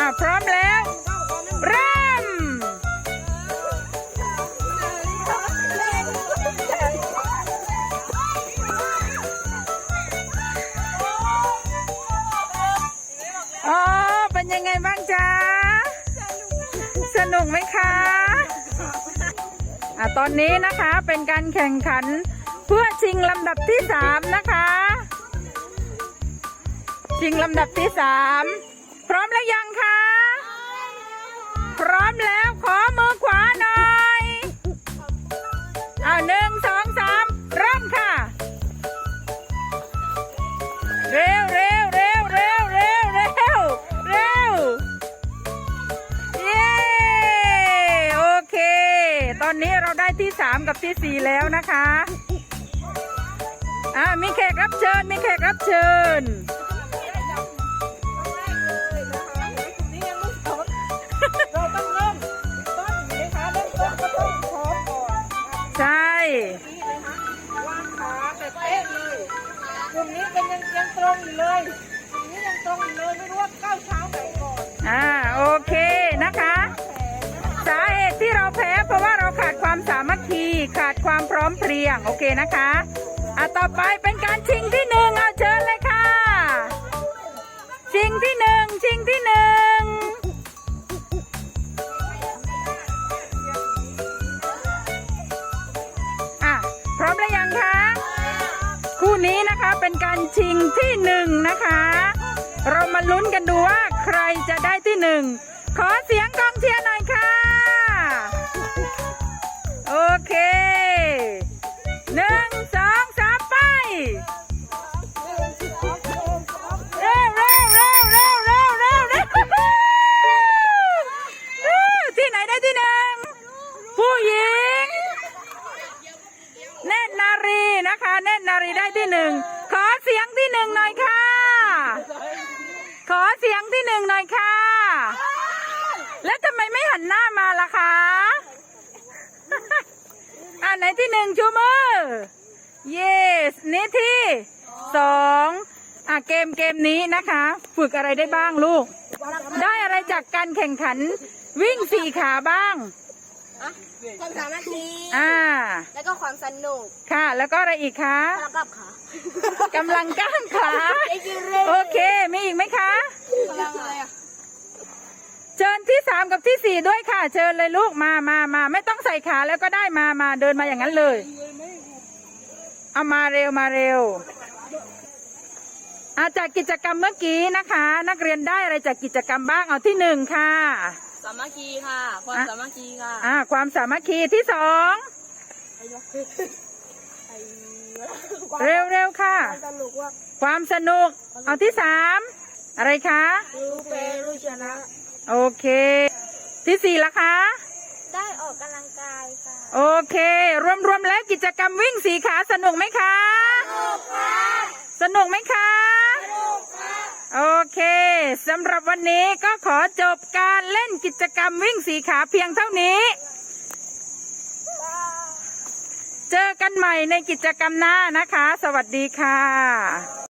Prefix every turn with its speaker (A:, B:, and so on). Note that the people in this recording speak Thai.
A: อะพร้อมแล้วเริ่มอ๋อเป็นยังไงบ้างจ๊ะ สนุกไหมคะอะตอนนี้นะคะเป็นการแข่งขันเพื่อชิงลำดับที่สามนะคะ ชิงลำดับที่สามพร้อมแล้วยัง พร้อมแล้วขอมือขวาหน่อยเอาหนึ่งสองสามเริ่มค่ะ เร็วเร็วเร็วเร็วเร็วเร็วเร็วเย้โอเค ตอนนี้เราได้ที่สามกับที่สี่แล้วนะคะอ่ามีแขกรับเชิญมีแขกรับเชิญ
B: ความ
A: พร้อมเพรียง โอเคนะคะอะต่อไปเป็นการชิงที่หนึ่งเอาเชิญเลยค่ะ ชิงที่หนึ่งชิงที่หนึ่งอะพร้อมแล้วยังคะ คู่นี้นะคะเป็นการชิงที่หนึ่งนะคะ เรามาลุ้นกันดูว่าใครจะได้ที่หนึ่งขอเสียงกองเชียร์หน่อยค่ะ เนตรนารีนะคะ เนตรนารีได้ที่หนึ่งขอเสียงที่หนึ่งหน่อยค่ะ ขอเสียงที่หนึ่งหน่อยค่ะ แล้วทำไมไม่หันหน้ามาล่ะคะอ่าไหนที่หนึ่งชูมือ yes นี่ที่สองอะเกมเกมนี้นะคะ ฝึกอะไรได้บ้างลูก ได้อะไรจากการแข่งขันวิ่งสี่ขาบ้าง
C: ความสามัคคี
A: อ่า
C: แล้วก็ความสนุก
A: ค่ะ แล้วก็อะไรอีกคะ
C: แล้วก็ขากำ
A: ลังก้างขา
C: ไอ้กินเรื่อง
A: โอเค มีอีกไหมคะ
C: กำลังอะไรอะ
A: เชิญที่สามกับที่สี่ด้วยค่ะ เชิญเลยลูกมามามาไม่ต้องใส่ขาแล้วก็ได้มามาเดินมาอย่างนั้นเลย เอามาเร็วมาเร็วอาจากกิจกรรมเมื่อกี้นะคะ นักเรียนได้อะไรจากกิจกรรมบ้างเอาที่หนึ่งค่ะ
C: สามัคคีค่ะ ความสามัคคีค่ะ
A: อ่า ความสามัคคีที่สองเร็วเร็วค่ะ
C: สนุกว่า
A: ความสนุก เอาที่สามอะไรคะ
C: รู้เป็นรู้ชนะ
A: โอเค ที่สี่ละคะ
C: ได้ออกกำลังกายค่ะ
A: โอเค รวมๆแล้วกิจกรรมวิ่งสีขาสนุกไหมคะ สนุกไหมคะ โอเคสำหรับวันนี้ก็ขอจบการเล่นกิจกรรมวิ่งสีขาเพียงเท่านี้ เจอกันใหม่ในกิจกรรมหน้านะคะ สวัสดีค่ะ